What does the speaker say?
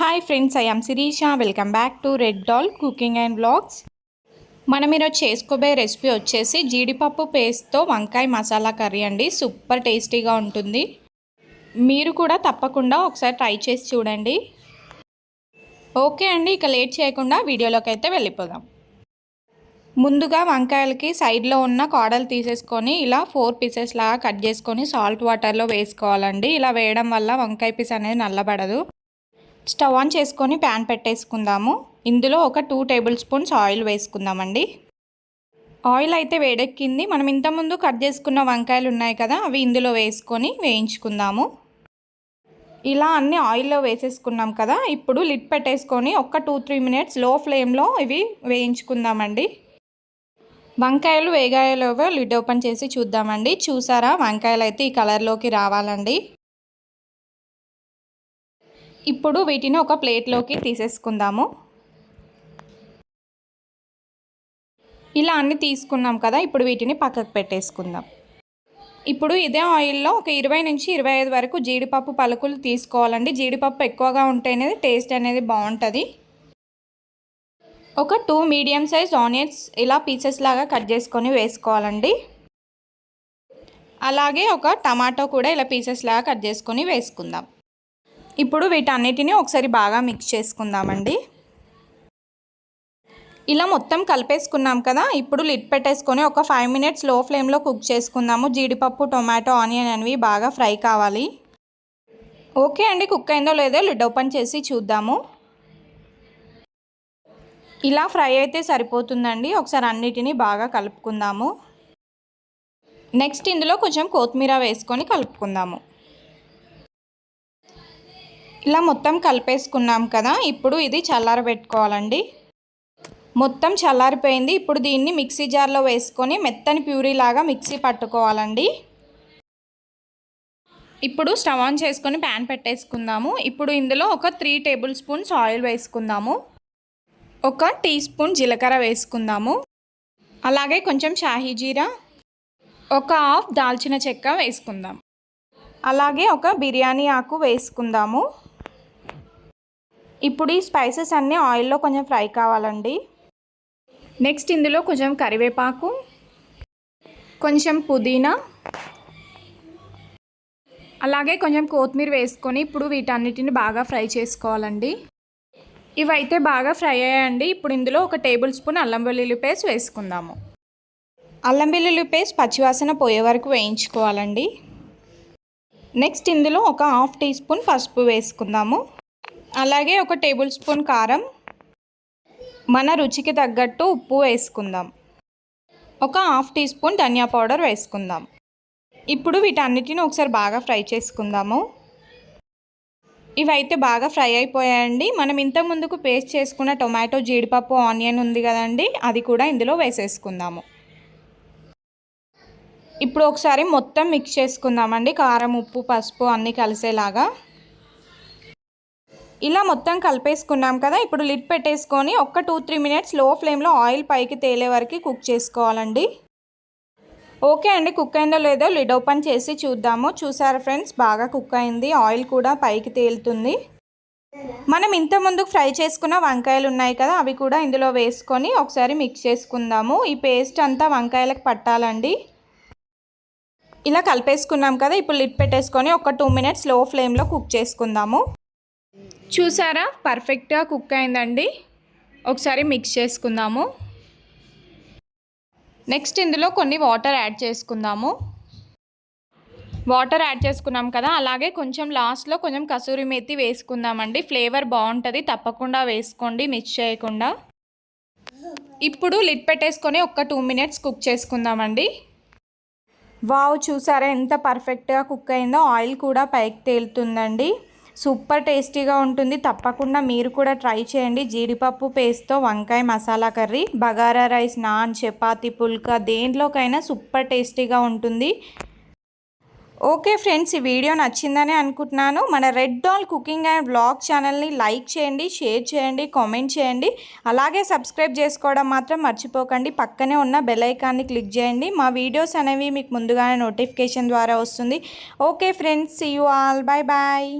Hi friends I am Sirisha welcome back to red doll cooking and blogs మనం ఈరోజు చేసుకోబోయే recipe వచ్చేసి జీడిపప్పు పేస్ట్తో వంకాయ మసాలా కర్రీ అండి. సూపర్ టేస్టీగా ఉంటుంది. మీరు కూడా తప్పకుండా ఒకసారి ట్రై చేసి చూడండి. ఓకే అండి ఇక లేట్ చేయకుండా వీడియోలోకి అయితే వెళ్ళిపోదాం. ముందుగా వంకాయలకి సైడ్లో ఉన్న కాడలు తీసేసుకొని ఇలా ఫోర్ పీసెస్ లాగా కట్ చేసుకొని సాల్ట్ వాటర్లో వేసుకోవాలండి. ఇలా వేయడం వల్ల వంకాయ పీస్ అనేది నల్లబడదు. స్టవ్ ఆన్ చేసుకొని ప్యాన్ పెట్టేసుకుందాము. ఇందులో ఒక టూ టేబుల్ స్పూన్స్ ఆయిల్ వేసుకుందామండి. ఆయిల్ అయితే వేడెక్కింది. మనం ఇంతకుముందు కట్ చేసుకున్న వంకాయలు ఉన్నాయి కదా అవి ఇందులో వేసుకొని వేయించుకుందాము. ఇలా అన్ని ఆయిల్లో వేసేసుకున్నాం కదా ఇప్పుడు లిడ్ పెట్టేసుకొని ఒక టూ త్రీ మినిట్స్లో ఫ్లేమ్లో ఇవి వేయించుకుందామండి. వంకాయలు వేగాయలోవో లిడ్ ఓపెన్ చేసి చూద్దామండి. చూసారా వంకాయలు అయితే ఈ కలర్లోకి రావాలండి. ఇప్పుడు వీటిని ఒక ప్లేట్లోకి తీసేసుకుందాము. ఇలా అన్ని తీసుకున్నాం కదా ఇప్పుడు వీటిని పక్కకు పెట్టేసుకుందాం. ఇప్పుడు ఇదే ఆయిల్లో ఒక ఇరవై నుంచి ఇరవై ఐదు వరకు జీడిపప్పు పలుకులు తీసుకోవాలండి. జీడిపప్పు ఎక్కువగా ఉంటేనే టేస్ట్ అనేది బాగుంటుంది. ఒక టూ మీడియం సైజ్ ఆనియన్స్ ఇలా పీసెస్ లాగా కట్ చేసుకొని వేసుకోవాలండి. అలాగే ఒక టమాటో కూడా ఇలా పీసెస్ లాగా కట్ చేసుకొని వేసుకుందాం. ఇప్పుడు వీటన్నిటిని ఒకసారి బాగా మిక్స్ చేసుకుందామండి. ఇలా మొత్తం కలిపేసుకున్నాం కదా ఇప్పుడు లిడ్ పెట్టేసుకొని ఒక ఫైవ్ మినిట్స్లో ఫ్లేమ్లో కుక్ చేసుకుందాము. జీడిపప్పు టొమాటో ఆనియన్ అనేవి బాగా ఫ్రై కావాలి. ఓకే అండి కుక్ అయిందో లేదో లిడ్ ఓపెన్ చేసి చూద్దాము. ఇలా ఫ్రై అయితే సరిపోతుందండి ఒకసారి అన్నిటినీ బాగా కలుపుకుందాము. నెక్స్ట్ ఇందులో కొంచెం కొత్తిమీర వేసుకొని కలుపుకుందాము. ఇలా మొత్తం కలిపేసుకున్నాం కదా ఇప్పుడు ఇది చల్లారబెట్టుకోవాలండి. మొత్తం చల్లారిపోయింది ఇప్పుడు దీన్ని మిక్సీ జార్లో వేసుకొని మెత్తని ప్యూరీ లాగా మిక్సీ పట్టుకోవాలండి. ఇప్పుడు స్టవ్ ఆన్ చేసుకొని ప్యాన్ పెట్టేసుకుందాము. ఇప్పుడు ఇందులో ఒక త్రీ టేబుల్ స్పూన్స్ ఆయిల్ వేసుకుందాము. ఒక టీ స్పూన్ జీలకర్ర వేసుకుందాము. అలాగే కొంచెం షాహీ జీరా ఒక హాఫ్ దాల్చిన చెక్క వేసుకుందాం. అలాగే ఒక బిర్యానీ ఆకు వేసుకుందాము. ఇప్పుడు ఈ స్పైసెస్ అన్నీ ఆయిల్లో కొంచెం ఫ్రై కావాలండి. నెక్స్ట్ ఇందులో కొంచెం కరివేపాకు కొంచెం పుదీనా అలాగే కొంచెం కొత్తిమీర వేసుకొని ఇప్పుడు వీటన్నిటిని బాగా ఫ్రై చేసుకోవాలండి. ఇవైతే బాగా ఫ్రై అయ్యాయండి. ఇప్పుడు ఇందులో ఒక టేబుల్ స్పూన్ అల్లం వెల్లుల్లి పేస్ట్ వేసుకుందాము. అల్లం వెల్లుల్లి పేస్ట్ పచ్చివాసన పోయే వరకు వేయించుకోవాలండి. నెక్స్ట్ ఇందులో ఒక హాఫ్ టీ స్పూన్ పసుపు వేసుకుందాము. అలాగే ఒక టేబుల్ స్పూన్ కారం. మన రుచికి తగ్గట్టు ఉప్పు వేసుకుందాం. ఒక హాఫ్ టీ స్పూన్ ధనియా పౌడర్ వేసుకుందాం. ఇప్పుడు వీటన్నిటిని ఒకసారి బాగా ఫ్రై చేసుకుందాము. ఇవైతే బాగా ఫ్రై అయిపోయాయండి. మనం ఇంతకు ముందుకు పేస్ట్ చేసుకున్న టొమాటో జీడిపప్పు ఆనియన్ ఉంది కదండి అది కూడా ఇందులో వేసేసుకుందాము. ఇప్పుడు ఒకసారి మొత్తం మిక్స్ చేసుకుందామండి. కారం ఉప్పు పసుపు అన్నీ కలిసేలాగా. ఇలా మొత్తం కలిపేసుకున్నాం కదా ఇప్పుడు లిడ్ పెట్టేసుకొని ఒక్క టూ త్రీ మినిట్స్లో ఫ్లేమ్లో ఆయిల్ పైకి తేలే వరకు కుక్ చేసుకోవాలండి. ఓకే అండి కుక్ అయిందో లేదో లిడ్ ఓపెన్ చేసి చూద్దాము. చూసారా ఫ్రెండ్స్ బాగా కుక్ అయింది ఆయిల్ కూడా పైకి తేలుతుంది. మనం ఇంత ముందుకు ఫ్రై చేసుకున్న వంకాయలు ఉన్నాయి కదా అవి కూడా ఇందులో వేసుకొని ఒకసారి మిక్స్ చేసుకుందాము. ఈ పేస్ట్ అంతా వంకాయలకు పట్టాలండి. ఇలా కలిపేసుకున్నాం కదా ఇప్పుడు లిడ్ పెట్టేసుకొని ఒక టూ మినిట్స్లో ఫ్లేమ్లో కుక్ చేసుకుందాము. చూసారా? పర్ఫెక్ట్గా కుక్ అయిందండి. ఒకసారి మిక్స్ చేసుకుందాము. నెక్స్ట్ ఇందులో కొన్ని వాటర్ యాడ్ చేసుకుందాము. వాటర్ యాడ్ చేసుకున్నాం కదా అలాగే కొంచెం లాస్ట్లో కొంచెం కసూరి మెత్తి వేసుకుందామండి. ఫ్లేవర్ బాగుంటుంది తప్పకుండా వేసుకోండి మిక్స్ చేయకుండా. ఇప్పుడు లిడ్ పెట్టేసుకొని ఒక టూ మినిట్స్ కుక్ చేసుకుందామండి. వావ్ చూసారా ఎంత పర్ఫెక్ట్గా కుక్ అయిందో? ఆయిల్ కూడా పైకి తేలుతుందండి. సూపర్ టేస్టీగా ఉంటుంది. తప్పకుండా మీరు కూడా ట్రై చేయండి. జీడిపప్పు పేస్ట్తో వంకాయ మసాలా కర్రీ బగారా రైస్ నాన్ చపాతి పుల్కా దేంట్లోకైనా సూపర్ టేస్టీగా ఉంటుంది. ఓకే ఫ్రెండ్స్ ఈ వీడియో నచ్చిందని అనుకుంటున్నాను. మన red dal cooking and blog ఛానల్ని లైక్ చేయండి షేర్ చేయండి కామెంట్ చేయండి. అలాగే సబ్స్క్రైబ్ చేసుకోవడం మాత్రం మర్చిపోకండి. పక్కనే ఉన్న బెల్ ఐకాన్ని క్లిక్ చేయండి. మా వీడియోస్ అనేవి మీకు ముందుగానే నోటిఫికేషన్ ద్వారా వస్తుంది. Okay friends you all bye bye